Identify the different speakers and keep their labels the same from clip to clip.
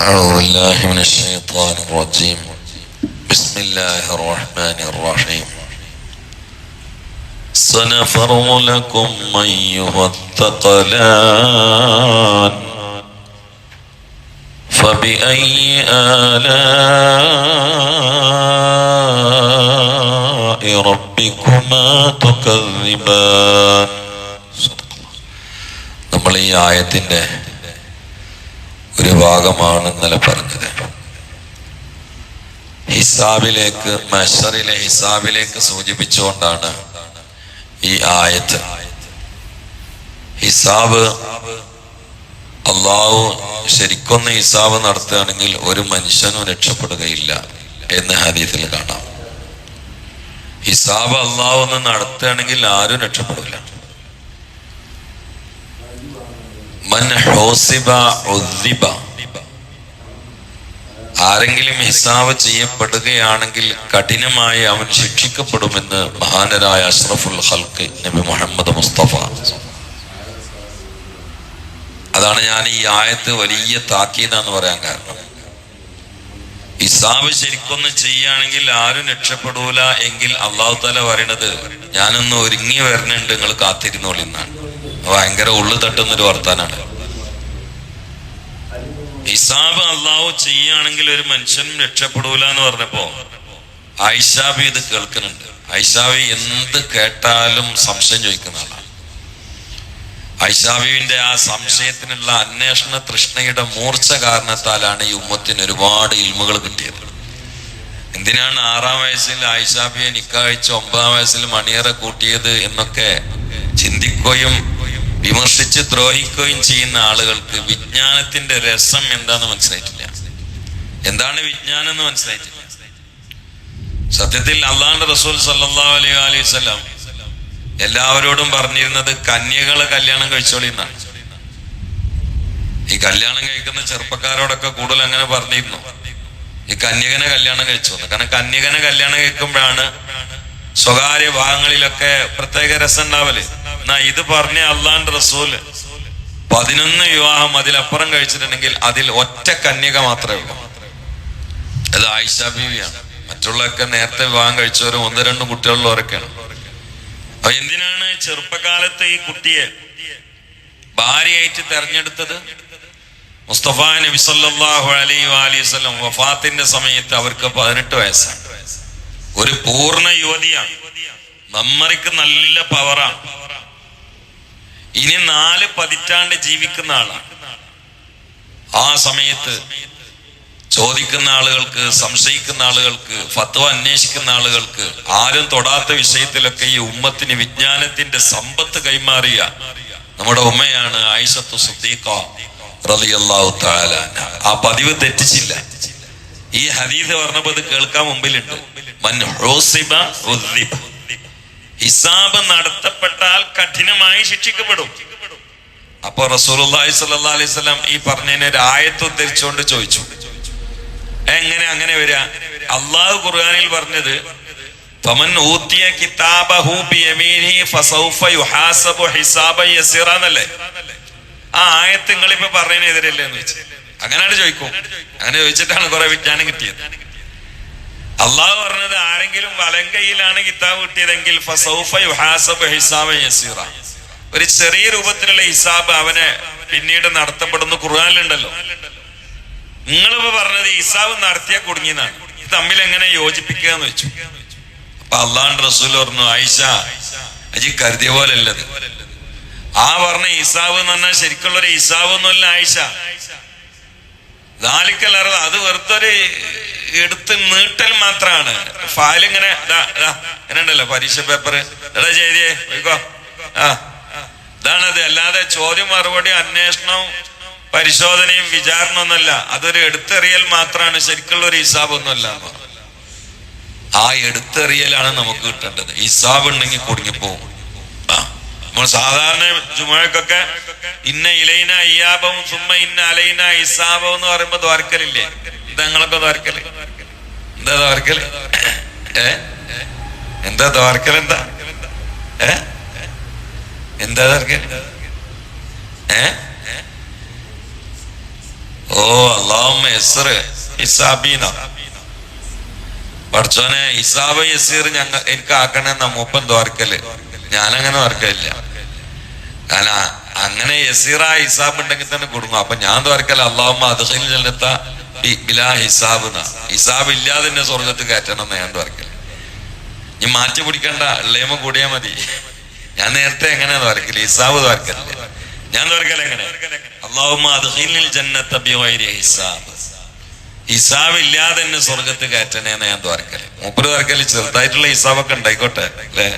Speaker 1: أعوذ بالله من الشيطان الرجيم بسم الله الرحمن الرحيم سنفرغ لكم أيها الثقلان فبأي آلاء ربكما تكذبان നമ്മൾ ഈ ആയത്തിന്റെ ഒരു ഭാഗമാണ് ഇന്നലെ പറഞ്ഞത്. ഹിസാബിലേക്ക് മഷറിലെ ഹിസാബിലേക്ക് സൂചിപ്പിച്ചുകൊണ്ടാണ് ഈ ആയത്ത്. ഹിസാബ് അള്ളാഹു ശരിക്കൊന്ന് ഹിസാബ് നടത്തുകയാണെങ്കിൽ ഒരു മനുഷ്യനും രക്ഷപ്പെടുകയില്ല എന്ന് ഹദീസിൽ കാണാം. ഹിസാബ് അള്ളാഹു ഒന്ന് നടത്തുകയാണെങ്കിൽ ആരും രക്ഷപ്പെടില്ല മൻ ഹോസിബ ഉദ്ദിബ ആരെങ്കിലും ഹിസാബ് ചെയ്യപ്പെടുകയാണെങ്കിൽ കഠിനമായി അവൻ ശിക്ഷിക്കപ്പെടുമെന്ന് മഹാനരായ അഷ്റഫുൽ ഹൽക്ക് നബി മുഹമ്മദ് മുസ്തഫ. അതാണ് ഞാൻ ഈ ആയത്ത് വലിയ താക്കീതാന്ന് പറയാൻ കാരണം. ഹിസാബ് ശരിക്കൊന്ന് ചെയ്യുകയാണെങ്കിൽ ആരും രക്ഷപ്പെടൂല എങ്കിൽ അള്ളാഹു താല പറയണത് ഞാനൊന്ന് ഒരുങ്ങി വരണുണ്ട് നിങ്ങൾ കാത്തിരുന്നോളി എന്നാണ്. ഭയങ്കര ഉള്ളു തട്ടുന്നൊരു വർത്താനാണ്. ഹിസാബ് അള്ളാഹു ചെയ്യുകയാണെങ്കിൽ ഒരു മനുഷ്യനും രക്ഷപ്പെടൂല എന്ന് പറഞ്ഞപ്പോ ഐഷാബി ഇത് കേൾക്കുന്നുണ്ട്. ഐഷാബി എന്ത് കേട്ടാലും സംശയം ചോദിക്കുന്ന ആളാണ് ഐഷാബിന്റെ ആ സംശയത്തിനുള്ള അന്വേഷണ തൃഷ്ണയുടെ മൂർച്ച കാരണത്താലാണ് ഈ ഉമ്മത്തിന് ഒരുപാട് ഇൽമുകൾ കിട്ടിയത്. എന്തിനാണ് ആറാം വയസ്സിൽ ഐഷാബിയെ നിക്കാഴ്ച ഒമ്പതാം വയസ്സിൽ മണിയറ കൂട്ടിയത് എന്നൊക്കെ ചിന്തിക്കുകയും വിമർശിച്ച് ദ്രോഹിക്കുകയും ചെയ്യുന്ന ആളുകൾക്ക് വിജ്ഞാനത്തിന്റെ രസം എന്താന്ന് മനസ്സിലായിട്ടില്ല. എന്താണ് വിജ്ഞാനം എന്ന് മനസ്സിലായിട്ടില്ല. സത്യത്തിൽ അള്ളാന്റെ റസൂൽ സല്ലല്ലാഹു അലൈഹി അലൈഹി വസല്ലം എല്ലാവരോടും പറഞ്ഞിരുന്നത് കന്യകളെ കല്യാണം കഴിച്ചോളിന്നാണ് ഈ കല്യാണം കഴിക്കുന്ന ചെറുപ്പക്കാരോടൊക്കെ കൂടുതൽ അങ്ങനെ പറഞ്ഞിരുന്നു. ഈ കന്യകനെ കല്യാണം കഴിച്ചു കാരണം കന്യകനെ കല്യാണം കഴിക്കുമ്പോഴാണ് സ്വകാര്യ ഭാഗങ്ങളിലൊക്കെ പ്രത്യേക രസം ഉണ്ടാവൽ. എന്നാ ഇത് പറഞ്ഞ അള്ളാന്റെ റസൂൽ പതിനൊന്ന് വിവാഹം അതിലപ്പുറം കഴിച്ചിട്ടുണ്ടെങ്കിൽ അതിൽ ഒറ്റ കന്യക മാത്രമേ ഉള്ളൂ. അത് ആയിഷ ബീവിയാണ്. മറ്റുള്ളവരൊക്കെ നേരത്തെ വിവാഹം കഴിച്ചവരും ഒന്ന് രണ്ട് കുട്ടികളുള്ളവരൊക്കെയാണ്. അപ്പൊ എന്തിനാണ് ചെറുപ്പകാലത്തെ ഈ കുട്ടിയെ ഭാര്യയായിട്ട് തെരഞ്ഞെടുത്തത്? മുസ്തഫ നബി സല്ലല്ലാഹു അലൈഹി വഅലൈഹി വസല്ലം വഫാത്തിന്റെ സമയത്ത് അവർക്ക് പതിനെട്ട് വയസ്സാണ്. ഒരു പൂർണ യുവതിയാണ്. നമ്മറിക്ക് നല്ല പവറാണ് ഇനി നാല് പതിറ്റാണ്ട് ജീവിക്കുന്ന ആളാണ്. ആ സമയത്ത് ചോദിക്കുന്ന ആളുകൾക്ക് സംശയിക്കുന്ന ആളുകൾക്ക് ഫത്വ അന്വേഷിക്കുന്ന ആളുകൾക്ക് ആരും തൊടാത്ത വിഷയത്തിലൊക്കെ ഈ ഉമ്മത്തിന് വിജ്ഞാനത്തിന്റെ സമ്പത്ത് കൈമാറിയ നമ്മുടെ ഉമ്മയാണ് ആയിഷത്തു സുദ്ദീഖ റളിയല്ലാഹു തആല ആ പതിവ് തെറ്റിച്ചില്ല. ഈ ഹദീസ് പറഞ്ഞപ്പോ ഇത് കേൾക്കാൻ മുമ്പിലുണ്ട്. മൻ ഹുസിബ ഉദ്ദിബ. ഹിസാബ് നടത്തപ്പെട്ടാൽ കഠിനമായി ശിക്ഷിക്കപ്പെടും. അപ്പൊ റസൂലുള്ളാഹി സ്വല്ലല്ലാഹു അലൈഹി വസല്ലം ഈ പറഞ്ഞതിനെ ഒരു ആയത്ത് ഉദ്ധരിച്ചുകൊണ്ട് ചോദിച്ചു. എങ്ങനെ അങ്ങനെ വരിക? അള്ളാഹു ഖുർആനിൽ പറഞ്ഞത് ഫമൻ ഊത്തിയ കിതാബഹു ഫസൗഫ യുഹാസബു യസീറ എന്നല്ലേ? ആ ആയത്ത് എന്ന് വെച്ചു അങ്ങനെയാണ് ചോദിക്കും. അങ്ങനെ ചോദിച്ചിട്ടാണ് കുറെ വിജ്ഞാനം കിട്ടിയത്. അള്ളാഹു പറഞ്ഞത് ആരെങ്കിലും വലങ്കയിലാണ് കിതാബ് കിട്ടിയതെങ്കിൽ ഒരു ചെറിയ രൂപത്തിലുള്ള ഹിസാബ് അവനെ പിന്നീട് നടത്തപ്പെടുന്ന. ഖുർആാനിലുണ്ടല്ലോ. നിങ്ങളിപ്പോ പറഞ്ഞത് ഹിസാബ് നടത്തിയ കുടുങ്ങിയതാണ്. തമ്മിൽ എങ്ങനെ യോജിപ്പിക്കുക എന്ന് വെച്ചു. അപ്പൊ അള്ളാഹ് റസൂൽ പറഞ്ഞു ആയിഷ അജി കരുതിയ പോലെ അല്ലത് ആ പറഞ്ഞ ഹിസാബ് എന്ന് പറഞ്ഞാൽ ശരിക്കുള്ള ഒരു ഹിസാബ് ഒന്നുമല്ല ആയിഷ ദാലിക്കല്ലറ അത് വെറുതെ ഒരു എടുത്ത് നീട്ടൽ മാത്രമാണ് ഫയൽ ഇങ്ങനെ ഉണ്ടല്ലോ പരീക്ഷ പേപ്പർ എടാ ചെയ്തേ പോയിക്കോ. ആ ഇതാണത്. അല്ലാതെ ചോദ്യം മറുപടി അന്വേഷണവും പരിശോധനയും വിചാരണ ഒന്നല്ല അതൊരു എടുത്തെറിയൽ മാത്രമാണ് ശരിക്കുള്ള ഒരു ഹിസാബ് ഒന്നുമല്ല. ആ എടുത്തെറിയലാണ് നമുക്ക് കിട്ടേണ്ടത്. ഹിസാബ് ഉണ്ടെങ്കിൽ പോകും ആ നമ്മൾ സാധാരണ ജുമഴക്കൊക്കെ ഇന്ന ഇലൈന അയ്യാബവും സുമ്മ ഇന്ന അലൈന ഹിസാബം എന്ന് പറയുമ്പോ ദ്വാരക്കലില്ലേ? ഇതങ്ങളൊക്കെ ദ്വാരക്കൽ. എന്താ ദ്വാർക്കൽ ഏ? എന്താ ദ്വാരക്കൽ എന്താ? ഏ? എന്താ ദ്വാരക്കൽ? ഏ? ഓ അള്ളാഹുമ്മ എസ്റ് ഇസാബീന പഠിച്ചോനെ ഇസാബ് യസീർ ഞങ്ങ എനിക്ക് ആക്കണെന്ന മൂപ്പൻ തോർക്കൽ ഞാനങ്ങനെ തോർക്കലില്ല കാരണം അങ്ങനെ യസീറ ഇസാബ് ഉണ്ടെങ്കിൽ തന്നെ കുടുങ്ങും. അപ്പൊ ഞാൻ തോർക്കല അള്ളാഹുമ്മ അദ്ഖിൽ ജന്നത്ത ബി- ഹിസാബ്. ഹിസാബ് ഇല്ലാതെ തന്നെ സ്വർഗത്ത് കയറ്റണം എന്ന് ഞാൻ തോർക്കൽ ഇനി മാറ്റി പിടിക്കണ്ട ഉള്ളേമ കൂടിയാ മതി. ഞാൻ നേരത്തെ എങ്ങനെയാ തോർക്കൽ ഹിസാബ് തോർക്കലില്ല ഞാൻ തോർക്കല എങ്ങനെ? ഹിസാബ്. ഹിസാബ് ഇല്ലാതെ തന്നെ സ്വർഗത്ത് കയറ്റണേന്ന് ഞാൻ തോർക്കൽ മൂപ്പര് തോർക്കൽ ചെറുതായിട്ടുള്ള ഹിസാബൊക്കെ ഉണ്ടായിക്കോട്ടെ അല്ലേ?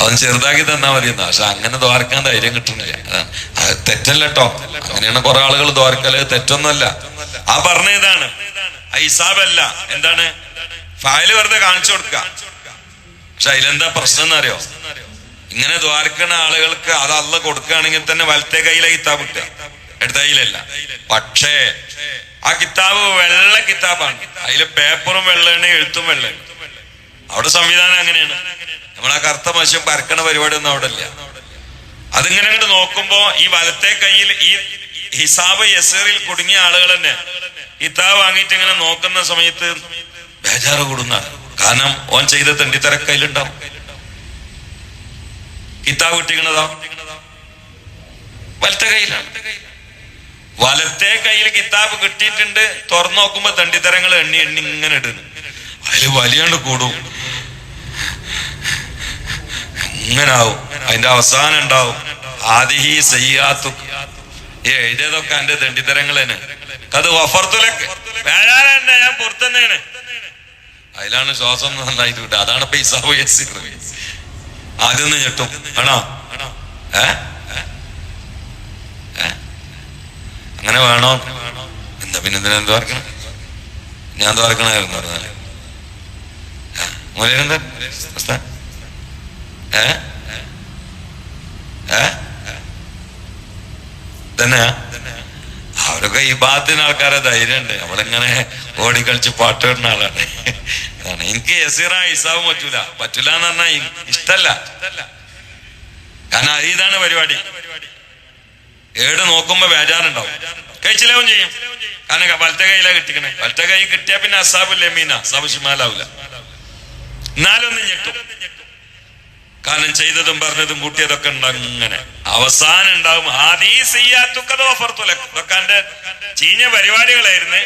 Speaker 1: അവൻ ചെറുതാക്കി തന്നാ മതി എന്നാ പക്ഷെ അങ്ങനെ ദ്വാരക്കാൻ ധൈര്യം കിട്ടണില്ല അതാണ് അത് തെറ്റല്ല കേട്ടോ അങ്ങനെയാണ് കുറെ ആളുകൾ ദ്വാരക്കൽ തെറ്റൊന്നുമല്ല. ആ പറഞ്ഞ ഇതാണ്. ആ ഹിസാബല്ല. എന്താണ്? ഫയൽ വെറുതെ കാണിച്ചു കൊടുക്ക. പക്ഷെ അതിലെന്താ പ്രശ്നം എന്നറിയോ ഇങ്ങനെ ദ്വാരക്കണ ആളുകൾക്ക് അത് അല്ല കൊടുക്കുകയാണെങ്കിൽ തന്നെ വലത്തെ കയ്യിലെ കിതാബ് കിട്ടുക. എടുത്ത കയ്യിലല്ല. പക്ഷേ ആ കിതാബ് വെള്ള കിതാബാണ്. അതിലെ പേപ്പറും വെള്ളയാണ് എഴുത്തും വെള്ളയാണ് അവിടെ സംവിധാനം അങ്ങനെയാണ് നമ്മൾ ആ കറുത്ത മത്സ്യം പരക്കണ പരിപാടി ഒന്നും അവിടെ ഇല്ല അതിങ്ങനെ അങ്ങോട്ട് നോക്കുമ്പോ ഈ വലത്തെ കയ്യിൽ ഈ ഹിസാബ് യസറിൽ കുടുങ്ങിയ ആളുകൾ തന്നെ കിതാബ് വാങ്ങിയിട്ട് ഇങ്ങനെ നോക്കുന്ന സമയത്ത് ബേജാറ് കൂടുന്ന കാരണം ഓൻ ചെയ്ത തെണ്ടിത്തര കയ്യിലുണ്ടാവും കിതാബ് കിട്ടിക്കണതാ? വലത്തെ കയ്യിലാണ്. വലത്തെ കയ്യിൽ കിതാബ് കിട്ടിയിട്ടുണ്ട് തുറന്നു നോക്കുമ്പോ തണ്ടിത്തരങ്ങൾ എണ്ണി എണ്ണി ഇങ്ങനെ ഇടുന്നു. അതിൽ വലിയാണ്ട് കൂടും. ഇങ്ങനെ ആവും അതിന്റെ അവസാനം ഉണ്ടാവും. ആദിഹി സയ്യാത്തു ഏ എഴുതിയതൊക്കെ എന്റെ ദണ്ഡിതരങ്ങളേന് അത് വഫർത്തുലക്ക്. വേഴാറെന്നെ ഞാൻ പുറത്തന്നെയാണ് അതിലാണ് ശ്വാസം നന്നായിട്ട് വിട്ടത് അതാണ് യസീർ. ആദ്യം ഞെട്ടും. ആണോ ഏ? അങ്ങനെ വേണോ? എന്താ പിന്നെ എന്തിനാ എന്ത് വറക്കണം ഞാൻ എന്ത് വരക്കണായിരുന്നു പറഞ്ഞാൽ? മൂലരെന്താ അവരൊക്കെ ഈ ഭാഗത്തിന് ആൾക്കാരെ ധൈര്യമുണ്ട് നമ്മളിങ്ങനെ ഓടിക്കളിച്ച് പാട്ട് പാടുന്ന ആളാണ്. എനിക്ക് യസീറ ഇസാവും പറ്റൂല. പറ്റൂല എന്ന് പറഞ്ഞാൽ ഇഷ്ടല്ല. കാരണം ഇതാണ് പരിപാടി. ഏട് നോക്കുമ്പോ ബേജാറുണ്ടാവും. കഴിച്ചിലാവും ചെയ്യും. കാരണം വലത്തെ കൈയിലാ കിട്ടിക്കണേ. വലത്തെ കൈ കിട്ടിയാ പിന്നെ അസാബില്ലേ മീന അസാബ് ഷിമാലാവൂല. എന്നാലൊന്നും ഞെട്ടും. കാരണം ചെയ്തതും പറഞ്ഞതും കൂട്ടിയതൊക്കെ ഉണ്ട് അങ്ങനെ. അവസാനം ഉണ്ടാവും എന്റെ ചീഞ്ഞ പരിപാടികളായിരുന്നു.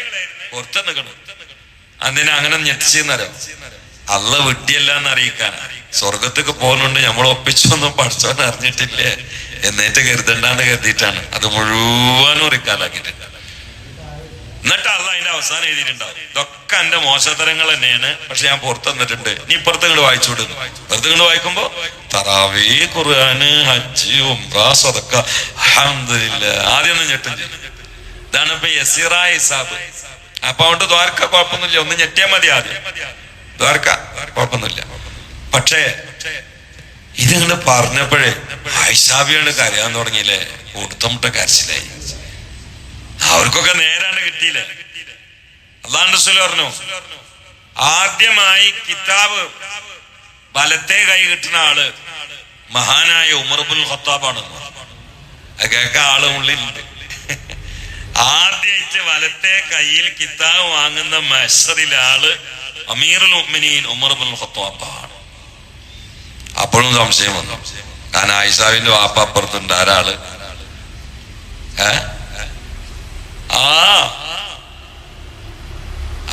Speaker 1: പുറത്ത് നിൽക്കണം അതിനെ അങ്ങനെ ഞെട്ടിച്ചെന്നറിയോ? അല്ല വിട്ടിയല്ല എന്ന് അറിയിക്കാൻ. സ്വർഗത്തേക്ക് പോകുന്നുണ്ട് നമ്മൾ ഒപ്പിച്ചൊന്നും പഠിച്ചോൻ അറിഞ്ഞിട്ടില്ലേ? എന്നേറ്റ് കരുതണ്ടാന്ന് കരുതിയിട്ടാണ്. അത് മുഴുവനും റിക്കാലാക്കിയിട്ടുണ്ട് എന്നിട്ട് അത് അതിന്റെ അവസാനം എഴുതിയിട്ടുണ്ടാവും. ഇതൊക്കെ എന്റെ മോശതരങ്ങൾ തന്നെയാണ്. പക്ഷെ ഞാൻ പുറത്ത് വന്നിട്ടുണ്ട്. നീ ഇപ്പുറത്ത് നിങ്ങൾ വായിച്ചു വിടുന്നു. ഇപ്പുറത്ത് നിങ്ങൾ വായിക്കുമ്പോ തറാവേ ഖുർആന് ഹജ്ജ് ആദ്യം ഒന്ന് ഞെട്ടും ഇതാണ് ഇപ്പൊ യസീറ ഇസാബ് അപ്പൊ അതുകൊണ്ട് ദ്വാരക്ക കുഴപ്പമൊന്നുമില്ല. ഒന്ന് ഞെട്ടിയാൽ മതി ആദ്യം. ദ്വാരക്ക കുഴപ്പമൊന്നുമില്ല. പക്ഷേ ഇതിങ്ങനെ പറഞ്ഞപ്പോഴേ ഐഷാബിയാണ് കരയാൻ തുടങ്ങിയില്ലേ? കൊടുത്തമുട്ട കരച്ചിലായി. അവർക്കൊക്കെ നേരാണ്ട് കിട്ടിയില്ലേ? അള്ളാഹ് റസൂൽ പറഞ്ഞു ആദ്യമായി കിതാബ് വലത്തെ കൈ കിട്ടുന്ന ആൾ മഹാനായ ഉമർബുൽ ഹത്താബാണ് അത് കേൾക്കാൻ ആൾ ഉള്ളിലുണ്ട്. ആദ്യമായിട്ട് വലത്തെ കയ്യിൽ കിതാബ് വാങ്ങുന്ന മഷറിലെ ആൾ അമീറുൽ മുഅ്മിനീൻ ഉമർബുൽ ഖത്താബാണ്. അപ്പോഴും സംശയം വന്നു. കാരണം ആയിഷാവിന്റെ വാപ്പ അപ്പുറത്തുണ്ട് ആരാൾ? ഏ? ആ.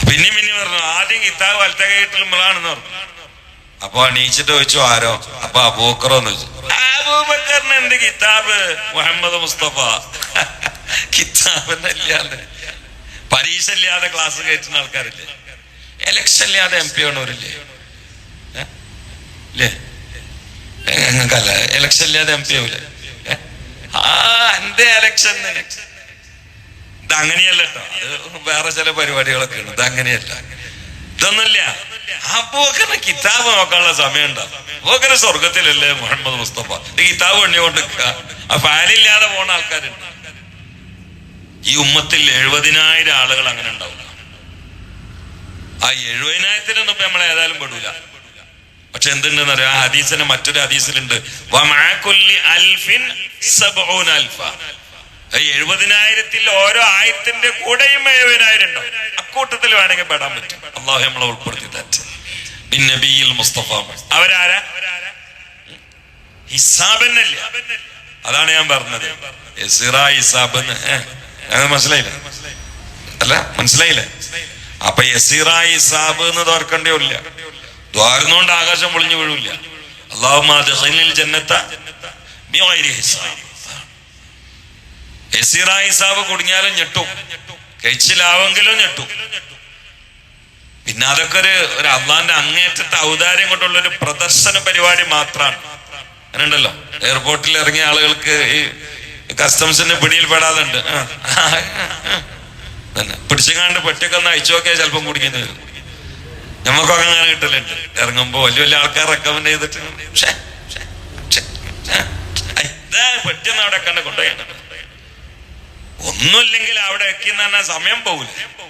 Speaker 1: പിന്നെ പിന്നെ പറഞ്ഞു ആദ്യം കിതാബ് വലത്തെ കൈയിട്ടുള്ളതാണെന്ന് പറഞ്ഞു. അപ്പൊ അണീച്ചിട്ട് ചോദിച്ചു ആരോ? അപ്പൊ അബൂക്കറോന്ന് ചോദിച്ചു അബൂബക്കറിന് എന്ത് കിതാബ് മുഹമ്മദ് മുസ്തഫ കിതാബ് ഇല്ലാതെ പരീക്ഷ ഇല്ലാതെ ക്ലാസ് കയറ്റുന്ന ആൾക്കാരില്ലേ? എലക്ഷൻ ഇല്ലാതെ എം പി ആണവരില്ലേ? ഇല്ലേ? ഞങ്ങൾക്കല്ല എലക്ഷൻ ഇല്ലാതെ എം പി ആവില്ലേ? ആ എന്റെ എലക്ഷൻ ഇത് അങ്ങനെയല്ല അത് വേറെ ചില പരിപാടികളൊക്കെ ഉണ്ട്. ഇത് അങ്ങനെയല്ല ഇതൊന്നുമില്ല അപ്പോക്കനെ കിതാബ് നോക്കാനുള്ള സമയം ഉണ്ടാവും അപ്പോക്കനെ സ്വർഗത്തിലല്ലേ മുഹമ്മദ് മുസ്തഫ? ഇത് കിതാബ് എണ്ണിക്കൊണ്ട് ആ ഫാനില്ലാതെ പോണ ആൾക്കാരുണ്ട്. ഈ ഉമ്മത്തിൽ എഴുപതിനായിരം ആളുകൾ അങ്ങനെ ഉണ്ടാവും ആ എഴുപതിനായിരത്തിനൊന്നും ഇപ്പൊ നമ്മൾ ഏതായാലും പെടൂല. പക്ഷെ എന്തുണ്ടെന്ന് അറിയാം? ആ ഹദീസിന് മറ്റൊരു ഹദീസിലുണ്ട്. അൽഫിൻ അൽഫ. ഈ എഴുപതിനായിരത്തിൽ ഓരോ ആയിരത്തിന്റെ കൂടെയും എഴുപതിനായിരം ഉണ്ടോ അക്കൂട്ടത്തിൽ വേണമെങ്കിൽ പെടാൻ പറ്റും. അള്ളാഹു നമ്മളെ ഉൾപ്പെടുത്തി നബിയിൽ മുസ്തഫ. അവരാരാ? ഹിസാബന്നല്ല? അതാണ് ഞാൻ പറഞ്ഞത്. ഹിസാബ് മനസ്സിലായില്ലേ? അല്ല മനസ്സിലായില്ലേ? അപ്പൊ യസീറ ഹിസാബ് എന്ന് തോർക്കേണ്ടിയില്ല ദ്വാരുന്നോണ്ട് ആകാശം പൊളിഞ്ഞു വീഴില്ല. അള്ളാഹു ജന്നത്ത ഹിസാബ്. യസീറ സാബ് കുടുങ്ങിയാലും ഞെട്ടും. കഴിച്ചിലാവെങ്കിലും ഞെട്ടും. പിന്നെ അതൊക്കെ ഒരു ഒരു അള്ളാന്റെ അങ്ങേറ്റത്തെ ഔദാര്യം കൊണ്ടുള്ള ഒരു പ്രദർശന പരിപാടി മാത്രമാണ് അങ്ങനെയുണ്ടല്ലോ. എയർപോർട്ടിൽ ഇറങ്ങിയ ആളുകൾക്ക് ഈ കസ്റ്റംസിന്റെ പിടിയിൽ പെടാതുണ്ട് തന്നെ. പിടിച്ചങ്ങാണ്ട് പെട്ടൊക്കെ ഒന്ന് അയച്ചു നോക്കിയാൽ ചിലപ്പം കുടിക്കുന്നത് നമുക്കൊക്കെ അങ്ങനെ കിട്ടലുണ്ട്. ഇറങ്ങുമ്പോ വലിയ വലിയ ആൾക്കാർ റെക്കമെൻഡ് ചെയ്തിട്ട്. പെട്ടിയൊന്നും അവിടെ കണ്ട് കൊണ്ടുപോയി. ഒന്നുമില്ലെങ്കിൽ അവിടെ വെക്കുന്ന തന്നെ സമയം പോകില്ല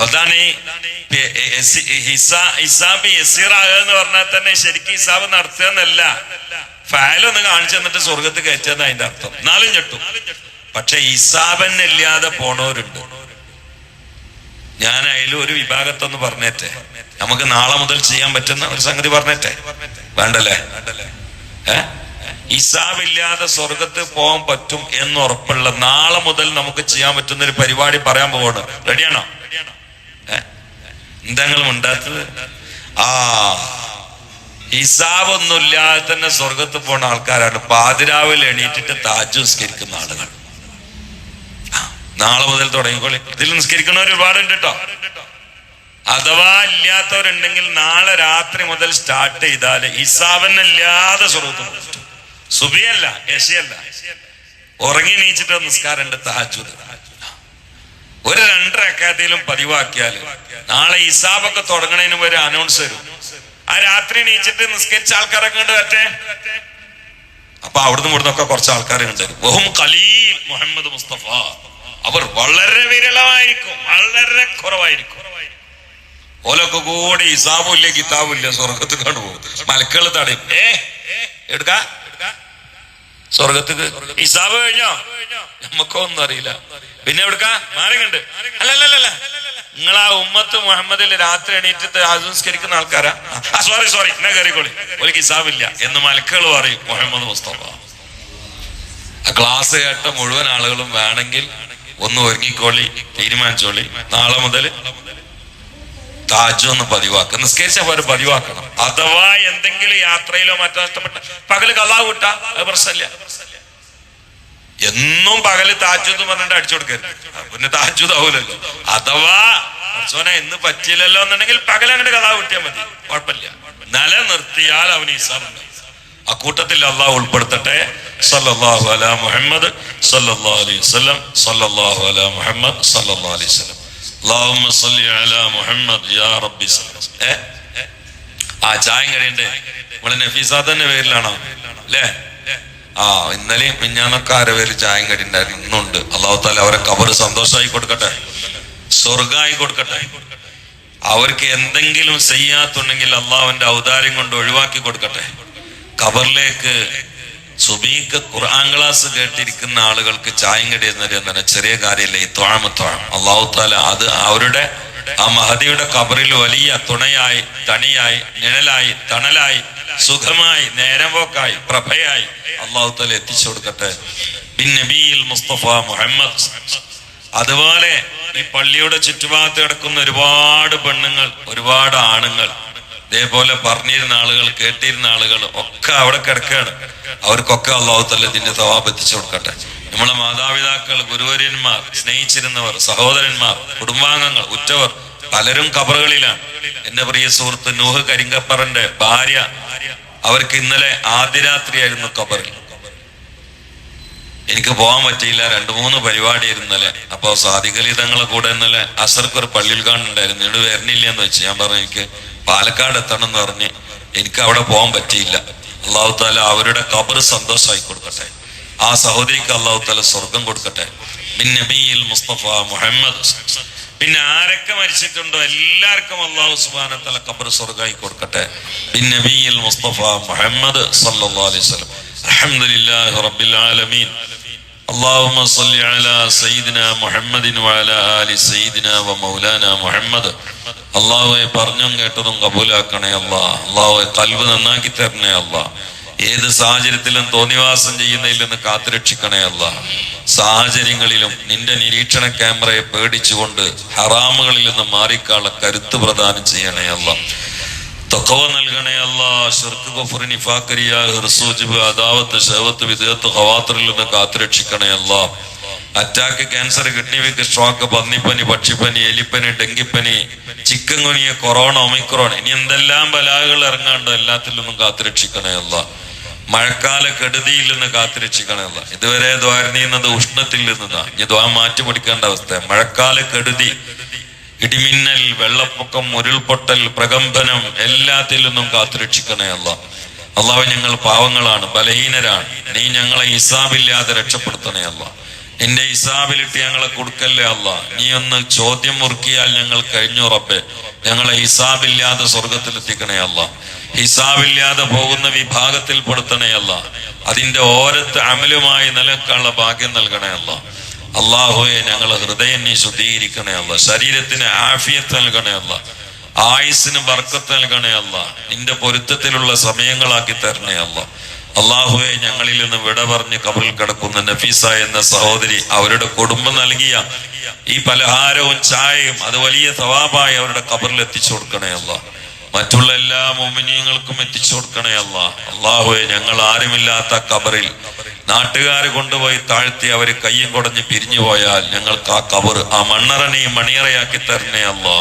Speaker 1: അതാണ് ഹിസാബ് എന്ന് പറഞ്ഞാൽ തന്നെ ശരിക്കും ഹിസാബ് നടത്തുക എന്നല്ല ഫയലൊന്ന് കാണിച്ചു തന്നിട്ട് സ്വർഗത്ത് കയറ്റുന്ന അതിന്റെ അർത്ഥം. എന്നാലും ഞെട്ടും. പക്ഷെ ഇല്ലാതെ പോണവരുണ്ട്. ഞാൻ അതിൽ ഒരു വിഭാഗത്തൊന്ന് പറഞ്ഞേറ്റെ. നമുക്ക് നാളെ മുതൽ ചെയ്യാൻ പറ്റുന്ന ഒരു സംഗതി പറഞ്ഞേറ്റെ. വേണ്ടല്ലേ? ഏ? ഹിസാബില്ലാതെ സ്വർഗത്ത് പോകാൻ പറ്റും എന്ന് ഉറപ്പുള്ള നാളെ മുതൽ നമുക്ക് ചെയ്യാൻ പറ്റുന്ന ഒരു പരിപാടി പറയാൻ പോവാണ്. റെഡിയാണോ? എന്താ നിങ്ങൾ ഉണ്ടാത്തത് ആ ഹിസാബ് ഒന്നുമില്ലാതെ തന്നെ സ്വർഗത്ത് പോണ ആൾക്കാരാണ്. പാതിരാവിൽ എണീറ്റിട്ട് താജ് നിസ്കരിക്കുന്ന ആളുകൾ. നാളെ മുതൽ തുടങ്ങിക്കോളി. ഇതിൽ നിസ്കരിക്കുന്നവർ ഒരുപാടുണ്ട് കേട്ടോ. അഥവാ ഇല്ലാത്തവരുണ്ടെങ്കിൽ നാളെ രാത്രി മുതൽ സ്റ്റാർട്ട് ചെയ്താൽ ഹിസാബന്നല്ലാതെ സ്വർഗത്ത് പോകും സുബിയല്ല യശയല്ല. ഉറങ്ങി നീച്ചിട്ട് നിസ്കാരം താജുദ് ഒരു രണ്ടര അക്കാദിയിലും പതിവാക്കിയാൽ നാളെ ഇസാബൊക്കെ തുടങ്ങണതിന് ഒരു അനൗൺസ് വരും ആ രാത്രി നീച്ചിട്ട് നിസ്കരിച്ച ആൾക്കാരൊക്കെ കണ്ട് പറ്റേ അപ്പൊ അവിടുന്ന് ഇവിടുന്ന് ഒക്കെ കുറച്ച് ആൾക്കാരെ ഉണ്ട് മുഹമ്മദ് മുസ്തഫ. അവർ വളരെ വിരളമായിരിക്കും വളരെ കുറവായിരിക്കും. ഓലൊക്കെ കൂടി ഇസാബും ഇല്ല കിതാബും ഇല്ല സ്വർഗത്തിൽ കണ്ടുപോകും മലക്കുകൾ തടയും. ഏ എടുക്ക? സ്വർഗത്തിക്ക് ഇസാബ് കഴിഞ്ഞോ? നമുക്കൊന്നും അറിയില്ല. പിന്നെ എവിടുക്ക? മാറിയുണ്ട് അല്ലല്ലല്ല നിങ്ങൾ ആ ഉമ്മത്ത് മുഹമ്മദിൽ രാത്രി എണീറ്റ് ആസ്കരിക്കുന്ന ആൾക്കാരാ? സോറി സോറി എന്നാ കയറിക്കോളി ഒരു ഹിസാബില്ല. എന്ന് മലക്കുകൾ പറയും മുഹമ്മദ് മുസ്തഫ. ആ ക്ലാസ് കേട്ട മുഴുവൻ ആളുകളും വേണമെങ്കിൽ ഒന്ന് ഒരുങ്ങിക്കോളി തീരുമാനിച്ചോളി. നാളെ മുതൽ താജ് എന്ന് പതിവാക്കുക. നിസ്കരിച്ച പോലെ പതിവാക്കണം. അഥവാ എന്തെങ്കിലും യാത്രയിലോ മറ്റോ നഷ്ടപ്പെട്ട പകൽ കഥാ കൂട്ട അത് പ്രശ്നമില്ല. എന്നും പകൽ താജുന്ന് പറഞ്ഞിട്ട് അടിച്ചു കൊടുക്കരുത്. പിന്നെ താജുദാവൂലല്ലോ അഥവാ അർച്ചോനെ ഇന്ന് പറ്റിയില്ലല്ലോ എന്നുണ്ടെങ്കിൽ പകൽ അങ്ങോട്ട് കഥാ കൂട്ടിയാൽ മതി. കുഴപ്പമില്ല. നിലനിർത്തിയാൽ അവന് ആ അക്കൂട്ടത്തിൽ അള്ളാഹ് ഉൾപ്പെടുത്തട്ടെ. സല്ലാഹു അല മുഹമ്മദ് സല്ലാ അലൈഹി വസല്ലം. സല്ലല്ലാഹു അലാ മുഹമ്മദ് സല്ലാ അലൈഹി വസല്ലം. اللهم صل على محمد يا ربي صل ഏ ആ ചായം കഴിയണ്ടേ നമ്മളെ നഫീസാത്തന്റെ പേരിലാണോ അല്ലേ ആ ഇന്നലെയും മിഞ്ഞാന്നൊക്കെ ആരെ പേര് ചായം കടി ഉണ്ടായിരുന്നു ഇന്നുണ്ട് അള്ളാഹു താല അവരെ കബർ സന്തോഷമായി കൊടുക്കട്ടെ സ്വർഗമായി കൊടുക്കട്ടെ അവർക്ക് എന്തെങ്കിലും ചെയ്യാത്തുണ്ടെങ്കിൽ അള്ളാഹുവിന്റെ ഔദാര്യം കൊണ്ട് ഒഴിവാക്കി കൊടുക്കട്ടെ കബറിലേക്ക് സുബീക്ക് ഖുർആൻ ക്ലാസ് കേട്ടിരിക്കുന്ന ആളുകൾക്ക് ചായം കടി എന്ന് തന്നെ ചെറിയ കാര്യമില്ല ഈ ത്വാമത്വാം അള്ളാഹു താല അത് അവരുടെ ആ മഹദിയുടെ കബറിൽ വലിയ തുണയായി തണിയായി നിഴലായി തണലായി സുഖമായി നേരം പോക്കായി പ്രഭയായി അള്ളാഹു താല എത്തിച്ചു കൊടുക്കട്ടെ. ബിൻ നബിയിൽ മുസ്തഫ മുഹമ്മദ്. അതുപോലെ ഈ പള്ളിയുടെ ചുറ്റുഭാഗത്ത് കിടക്കുന്ന ഒരുപാട് പെണ്ണുങ്ങൾ ഒരുപാട് ആണുങ്ങൾ. ഇതേപോലെ പറഞ്ഞിരുന്ന ആളുകൾ കേട്ടിരുന്ന ആളുകൾ ഒക്കെ അവിടെ കിടക്കുകയാണ്. അവർക്കൊക്കെ അള്ളാഹുത്തല്ല ഇതിന്റെ തവാബ് എത്തിച്ചു കൊടുക്കട്ടെ. നമ്മളെ മാതാപിതാക്കൾ ഗുരുവര്യന്മാർ സ്നേഹിച്ചിരുന്നവർ സഹോദരന്മാർ കുടുംബാംഗങ്ങൾ ഉറ്റവർ പലരും കബറുകളിലാണ് എന്റെ പ്രിയ സുഹൃത്ത് നൂഹ് കരിങ്കപ്പറന്റെ ഭാര്യ അവർക്ക് ഇന്നലെ ആദ്യരാത്രിയായിരുന്നു കബറിൽ എനിക്ക് പോകാൻ പറ്റിയില്ല രണ്ടു മൂന്ന് പരിപാടി ഇന്നലെ. അപ്പൊ സാധികളിതങ്ങളെ കൂടെ ഇന്നലെ അസർക്ക് ഒരു പള്ളിയിൽ കാണുന്നുണ്ടായിരുന്നു ഇവിടെ വരണില്ല എന്ന് വെച്ച്. ഞാൻ പറഞ്ഞു എനിക്ക് പാലക്കാട് എത്തണം എന്ന് പറഞ്ഞ് എനിക്ക് അവിടെ പോകാൻ പറ്റിയില്ല അള്ളാഹു താല അവരുടെ കബർ സന്തോഷമായി കൊടുക്കട്ടെ ആ സഹോദരിക്ക് അള്ളാഹു താല സ്വർഗം കൊടുക്കട്ടെ ബിൻ നബിയിൽ മുസ്തഫ മുഹമ്മദ് പിന്നെ ആരൊക്കെ മരിച്ചിട്ടുണ്ടോ എല്ലാവർക്കും അള്ളാഹു സുബാന തല കബർ സ്വർഗമായി കൊടുക്കട്ടെ ബിൻ നബിയിൽ മുസ്തഫ മുഹമ്മദ് സല്ലല്ലാഹു അലൈഹി വസല്ലം അൽഹംദുലില്ലാഹി റബ്ബിൽ ആലമീൻ اللهم صل على سيدنا محمد وعلى آل سيدنا ومولانا محمد അള്ളാഹുവെ പറഞ്ഞും കേട്ടതും കബൂലാക്കണേ അല്ല അള്ളാഹുവെ കൽവ് നന്നാക്കി തരണേ അല്ല ഏത് സാഹചര്യത്തിലും തോന്നിവാസം ചെയ്യുന്നതിൽ നിന്ന് കാത്തുരക്ഷിക്കണേ അല്ല സാഹചര്യങ്ങളിലും നിന്റെ നിരീക്ഷണ ക്യാമറയെ പേടിച്ചുകൊണ്ട് ഹറാമുകളിൽ നിന്ന് മാറിക്കാള കരുത്ത് പ്രദാനം ചെയ്യണേ അല്ല തക്കവ നൽകണേ അല്ല ഷിർക്ക് കുഫർ നിഫാക്കരിയ അദാവത്ത് ഷേവത്ത് വിദേഹത്ത് ഹവാത്തറിൽ നിന്ന് കാത്തുരക്ഷിക്കണേ അല്ല attack cancer kidney weak stroke പന്നിപ്പനി പക്ഷിപ്പനി എലിപ്പനി ഡെങ്കിപ്പനി ചിക്കൻ കുനിയ കൊറോണ ഒമിക്രോൺ ഇനി എന്തെല്ലാം ബലാകൾ ഇറങ്ങാണ്ടോ എല്ലാത്തിൽ നിന്നും കാത്തുരക്ഷിക്കണേ അല്ല മഴക്കാല കെടുതിയിൽ നിന്ന് കാത്തുരക്ഷിക്കണമല്ല ഇതുവരെ ദ്വാരണിയുന്നത് ഉഷ്ണത്തിൽ നിന്നാ. ഇനി ദ്വാ മാറ്റി പിടിക്കേണ്ട അവസ്ഥ മഴക്കാല കെടുതി ഇടിമിന്നൽ വെള്ളപ്പൊക്കം ഉരുൾപൊട്ടൽ പ്രകമ്പനം എല്ലാത്തിൽ നിന്നും കാത്തുരക്ഷിക്കണേ അല്ല അള്ളാഹു ഞങ്ങൾ പാവങ്ങളാണ് ബലഹീനരാണ്. നീ ഞങ്ങളെ ഇസാബില്ലാതെ രക്ഷപ്പെടുത്തണേ അല്ല നിന്റെ ഹിസാബിലിട്ട് ഞങ്ങളെ കൊടുക്കല്ലേ അല്ല നീ ഒന്ന് ചോദ്യം മുറുക്കിയാൽ ഞങ്ങൾ കഴിഞ്ഞു റബ്ബെ. ഞങ്ങളെ ഹിസാബില്ലാതെ സ്വർഗത്തിലെത്തിക്കണേ അല്ല ഹിസാബില്ലാതെ പോകുന്ന വിഭാഗത്തിൽ പെടുത്തണേ അല്ല അതിന്റെ ഓരത്ത് അമലുമായി നിലക്കാനുള്ള ഭാഗ്യം നൽകണേ അല്ല അള്ളാഹുയെ ഞങ്ങളെ ഹൃദയം നീ ശുദ്ധീകരിക്കണേ അല്ല ശരീരത്തിന് ആഫിയത്ത് നൽകണേ അല്ല ആയുസിന് ബർക്കത്ത് നൽകണേ അല്ല നിന്റെ പൊരുത്തത്തിലുള്ള സമയങ്ങളാക്കി തരണേ അല്ല അള്ളാഹുവെ ഞങ്ങളിൽ നിന്ന് വിട പറഞ്ഞ് കബറിൽ കിടക്കുന്ന നഫീസ എന്ന സഹോദരി അവരുടെ കുടുംബം നൽകിയ ഈ പലഹാരവും ചായയും അത് വലിയ തവാബായി അവരുടെ കബറിൽ എത്തിച്ചു കൊടുക്കണേ അല്ല മറ്റുള്ള എല്ലാ മോമിനിയങ്ങൾക്കും എത്തിച്ചു കൊടുക്കണേ അല്ല അള്ളാഹുവെ ഞങ്ങൾ ആരുമില്ലാത്ത കബറിൽ നാട്ടുകാർ കൊണ്ടുപോയി താഴ്ത്തി അവർ കയ്യും കുടഞ്ഞ് പിരിഞ്ഞു പോയാൽ ഞങ്ങൾക്ക് ആ കബർ ആ മണ്ണറനെയും മണിയറയാക്കി തരണേ അല്ലോ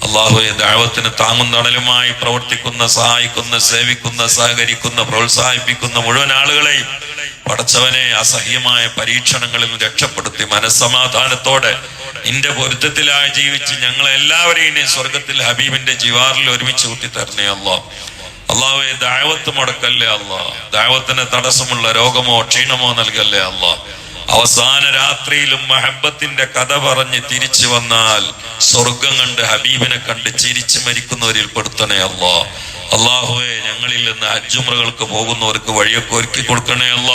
Speaker 1: അള്ളാഹുയെ ദൈവത്തിന് താങ്ങും തണലുമായി പ്രവർത്തിക്കുന്ന സഹായിക്കുന്ന സേവിക്കുന്ന സഹകരിക്കുന്ന പ്രോത്സാഹിപ്പിക്കുന്ന മുഴുവൻ ആളുകളെയും പടച്ചവനെ അസഹ്യമായ പരീക്ഷണങ്ങളിൽ രക്ഷപ്പെടുത്തി മനസ്സമാധാനത്തോടെ നിന്റെ പൊരുത്തത്തിലായി ജീവിച്ച് ഞങ്ങളെല്ലാവരെയും സ്വർഗത്തിൽ ഹബീബിന്റെ ജിവാറിൽ ഒരുമിച്ച് കൂട്ടി തരണേ അല്ലോ അള്ളാഹുവെ ദാവത്ത് മുടക്കല്ലേ അല്ലോ ദാവത്തിന് തടസ്സമുള്ള രോഗമോ ക്ഷീണമോ നൽകല്ലേ അല്ലാ അവസാന രാത്രിയിലും മഹബത്തിന്റെ കഥ പറഞ്ഞ് തിരിച്ചു വന്നാൽ സ്വർഗം കണ്ട് ഹബീബിനെ കണ്ട് ചിരിച്ചു മരിക്കുന്നവരിൽ പെടുത്തണേ അല്ലാ അള്ളാഹുവെ ഞങ്ങളിൽ നിന്ന് അജുമറുകൾക്ക് പോകുന്നവർക്ക് വഴിയൊക്കെ ഒരുക്കി കൊടുക്കണേ അല്ല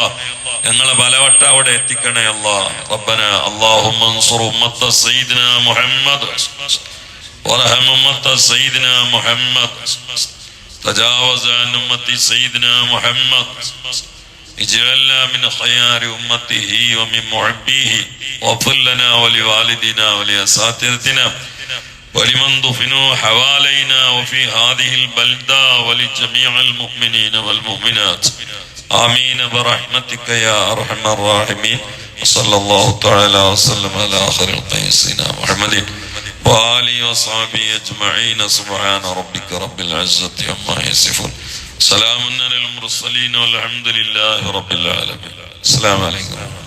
Speaker 1: ഞങ്ങളെ ബലവട്ട അവിടെ എത്തിക്കണേ അല്ല റബ്ബന അല്ലാഹുമ്മ അൻസുർ ഉമ്മത്ത സയ്യിദിന മുഹമ്മദ് വറഹം ഉമ്മത്ത സയ്യിദിന മുഹമ്മദ് تجاوز عن أمة سيدنا محمد اجعلنا من خيار أمته ومن محبيه واغفر لنا ولوالدنا ولأساتذتنا ولمن دفنوا حوالينا وفي هذه البلدة ولجميع المؤمنين والمؤمنات آمين برحمتك يا أرحم الراحمين وصلى الله تعالى وسلم على آخر القيسنا محمد وآله وصحبه أجمعين سبحان ربك رب العزة عما يصفون സലാമുന്നൽ മുർസലീൻ അലഹമുല്ലാ റബ്ബിൽ ആലമീൻ അസ്സലാമു അലൈക്കും